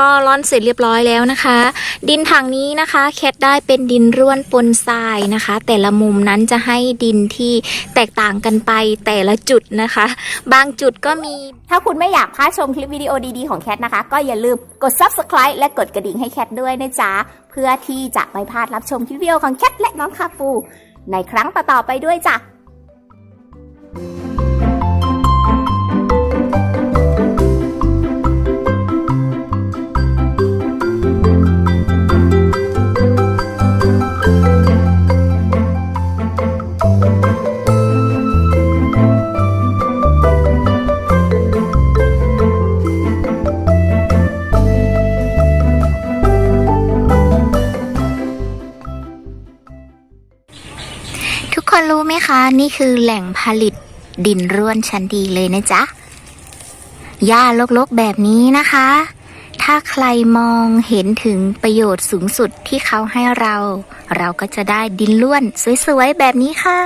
ก็ร่อนเสร็จเรียบร้อยแล้วนะคะ ดินถังนี้นะคะแคทได้เป็นดินร่วนปนทรายนะคะ แต่ละมุมนั้นจะให้ดินที่แตกต่างกันไปแต่ละจุดนะคะ บางจุดก็มี ถ้าคุณไม่อยากพลาดชมคลิปวิดีโอดีๆของแคทนะคะ ก็อย่าลืมกด subscribe และกดกระดิ่งให้แคทด้วยนะจ๊ะ เพื่อที่จะไม่พลาดรับชมคลิปวิดีโอของแคทและน้องคาปู ในครั้งต่อๆไปด้วยจ้ะ นะคะ นี่คือแหล่งผลิตดินร่วนชั้นดีเลยนะจ๊ะหญ้าลกๆแบบนี้นะคะ ถ้าใครมองเห็นถึงประโยชน์สูงสุดที่เขาให้เรา เราก็จะได้ดินร่วนสวยๆแบบนี้ค่ะ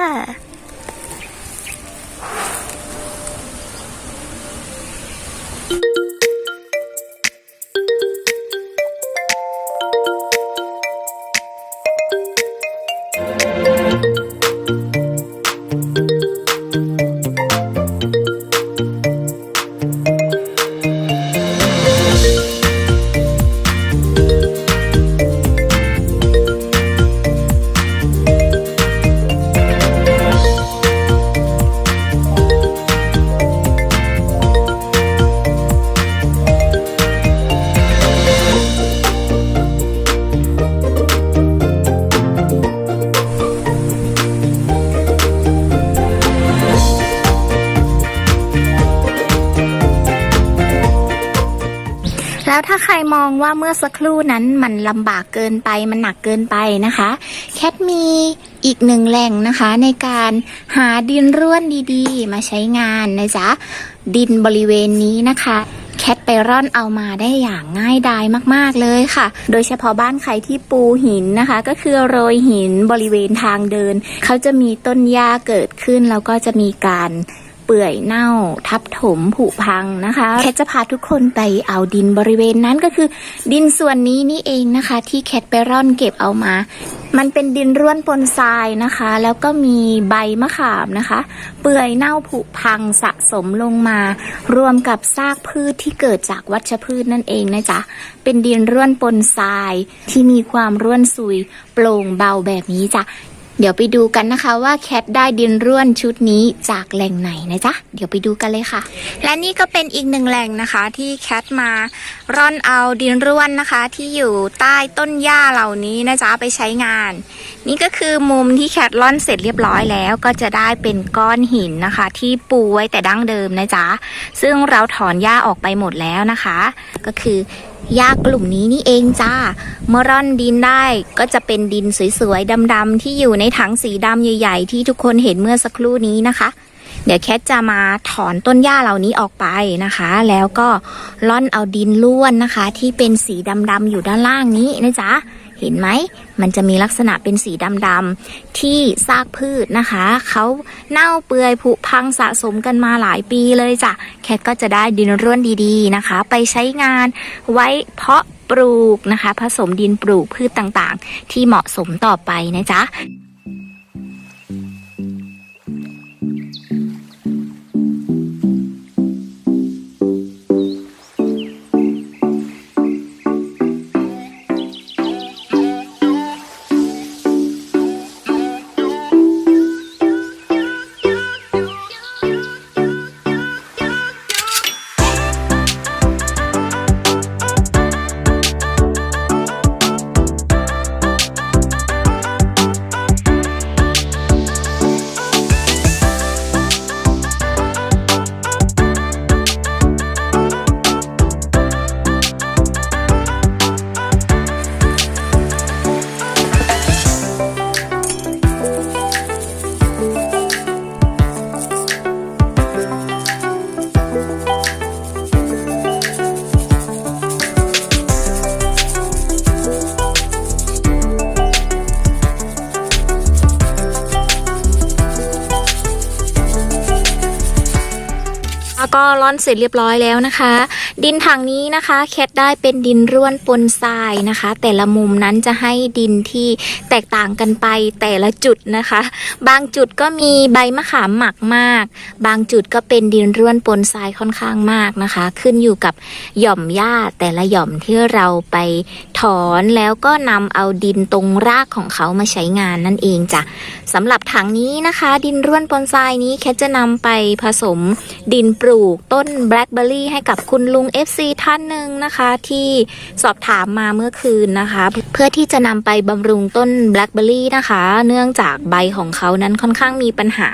แล้วถ้าใครมองว่าเมื่อสักครู่นั้นมันลำบากเกินไปมันหนักเกินไปนะคะ แคทมีอีกหนึ่งแหล่งนะคะ ในการหาดินร่วนดีๆ มาใช้งานนะจ๊ะ ดินบริเวณนี้นะคะแคทไปร่อนเอามาได้อย่างง่ายดายมากๆเลยค่ะ โดยเฉพาะบ้านใครที่ปูหินนะคะ ก็คือโรยหินบริเวณทางเดิน เขาจะมีต้นหญ้าเกิดขึ้นแล้วก็จะมีการ ปื่อยเน่า ทับถมผุพังนะคะแคทจะพาทุกคนไปเอาดินบริเวณนั้นก็คือ ดินส่วนนี้นี่เองนะคะ ที่แคทไปร่อนเก็บเอามา มันเป็นดินร่วนปนทรายนะคะ แล้วก็มีใบมะขามนะคะ เปื่อยเน่าผุพังสะสมลงมา รวมกับซากพืชที่เกิดจากวัชพืชนั่นเองนะจ๊ะเป็นดินร่วนปนทรายที่มีความร่วนซุยโปร่งเบาแบบนี้จ้ะ เดี๋ยวไปดูกันนะคะว่าแคทได้ดินร่วนชุดนี้จากแหล่งไหนนะจ๊ะ เดี๋ยวไปดูกันเลยค่ะ และนี่ก็เป็นอีกหนึ่งแหล่งนะคะ ที่แคทมาร่อนเอาดินร่วนนะคะ ที่อยู่ใต้ต้นหญ้าเหล่านี้นะจ๊ะไปใช้งาน นี่ก็คือมุมที่แคทร่อนเสร็จเรียบร้อยแล้วก็จะได้เป็นก้อนหินนะคะ ที่ปูไว้แต่ดั้งเดิมนะจ๊ะซึ่งเราถอนหญ้าออกไปหมดแล้วนะคะ ก็คือ หญ้ากลุ่มนี้นี่เองจ้า เมื่อร่อนดินได้ก็จะเป็นดินสวยๆดำๆที่อยู่ในถังสีดำใหญ่ ๆ ที่ทุกคนเห็นเมื่อสักครู่นี้นะคะ เดี๋ยวแคทจะมาถอนต้นหญ้าเหล่านี้ออกไปนะคะ แล้วก็ล่อนเอาดินล้วนนะคะ ที่เป็นสีดำๆอยู่ด้านล่างนี้นะจ๊ะ เห็นไหม มันจะมีลักษณะเป็นสีดำๆที่ซากพืชนะคะ เขาเน่าเปื่อยผุพังสะสมกันมาหลายปีเลยจ้ะ แคทก็จะได้ดินร่วนดีๆนะคะ ไปใช้งานไว้เพาะปลูกนะคะ ผสมดินปลูกพืชต่างๆ ที่เหมาะสมต่อไปนะจ๊ะ ก็ร่อนเสร็จเรียบร้อยแล้วนะคะ ดินถังนี้นะคะ แคทได้เป็นดินร่วนปนทรายนะคะ แต่ละมุมนั้นจะให้ดินที่แตกต่างกันไปแต่ละจุดนะคะ บางจุดก็มีใบมะขามหมักมาก บางจุดก็เป็นดินร่วนปนทรายค่อนข้างมากนะคะ ขึ้นอยู่กับหย่อมหญ้าแต่ละหย่อมที่เราไปถอนแล้วก็นำเอาดินตรงรากของเขามาใช้งานนั่นเองจ้ะสำหรับถังนี้นะคะ ดินร่วนปนทรายนี้แคทจะนำไปผสมดินปลูกต้นแบล็คเบอร์รี่ให้กับคุณลุง FC ท่านหนึ่งนะคะที่สอบถามมาเมื่อคืนนะคะ เพื่อที่จะนำไปบำรุงต้นแบล็คเบอร์รี่นะคะ เนื่องจากใบของเขานั้นค่อนข้างมีปัญหา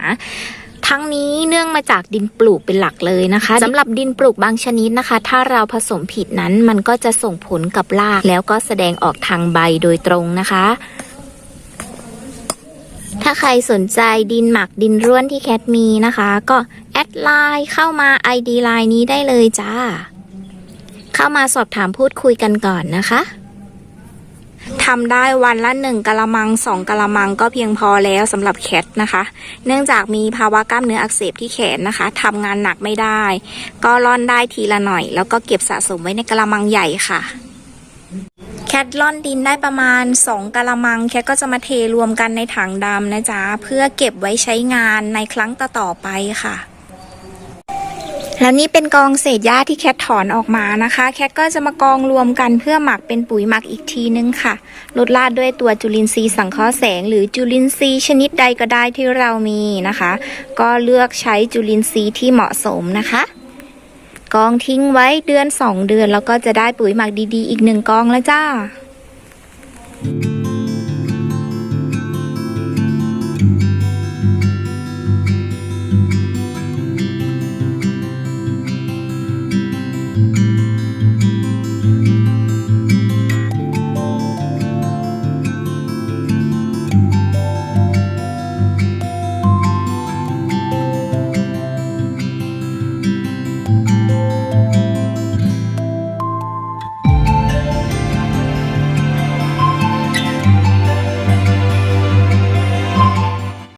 ทั้งนี้เนื่องมาจากดินปลูกเป็นหลักเลยนะคะสำหรับดินปลูกบางชนิดนะคะ ถ้าเราผสมผิดนั้นมันก็จะส่งผลกับรากแล้วก็แสดงออกทางใบโดยตรงนะคะ ถ้าใครสนใจดินหมักดินร่วนที่แคทมีนะคะ ก็แอดไลน์เข้ามา ID ไลน์นี้ได้เลยจ้า เข้ามาสอบถามพูดคุยกันก่อนนะคะทำได้วันละหนึ่งกะละมังสองกะละมังก็เพียงพอแล้วสำหรับแคทนะคะ เนื่องจากมีภาวะกล้ามเนื้ออักเสบที่แขนนะคะทำงานหนักไม่ได้ ก็ร่อนได้ทีละหน่อย แล้วก็เก็บสะสมไว้ในกะละมังใหญ่ค่ะแคทล่อนดินได้ประมาณ 2กะละมัง แคทก็จะมาเทรวมกันในถังดำนะจ๊ะ เพื่อเก็บไว้ใช้งานในครั้งต่อๆไปค่ะ แล้วนี่เป็นกองเศษหญ้าที่แคทถอนออกมานะคะ แคทก็จะมากองรวมกันเพื่อหมักเป็นปุ๋ยหมักอีกทีนึงค่ะลดลาดด้วยตัวจุลินทรีย์สังเคราะห์แสง หรือจุลินทรีย์ชนิดใดก็ได้ที่เรามีนะคะ ก็เลือกใช้จุลินทรีย์ที่เหมาะสมนะคะ กองทิ้งไว้เดือน 2 เดือนแล้วก็จะได้ปุ๋ยหมักดีๆ อีกหนึ่งกองแล้วจ้า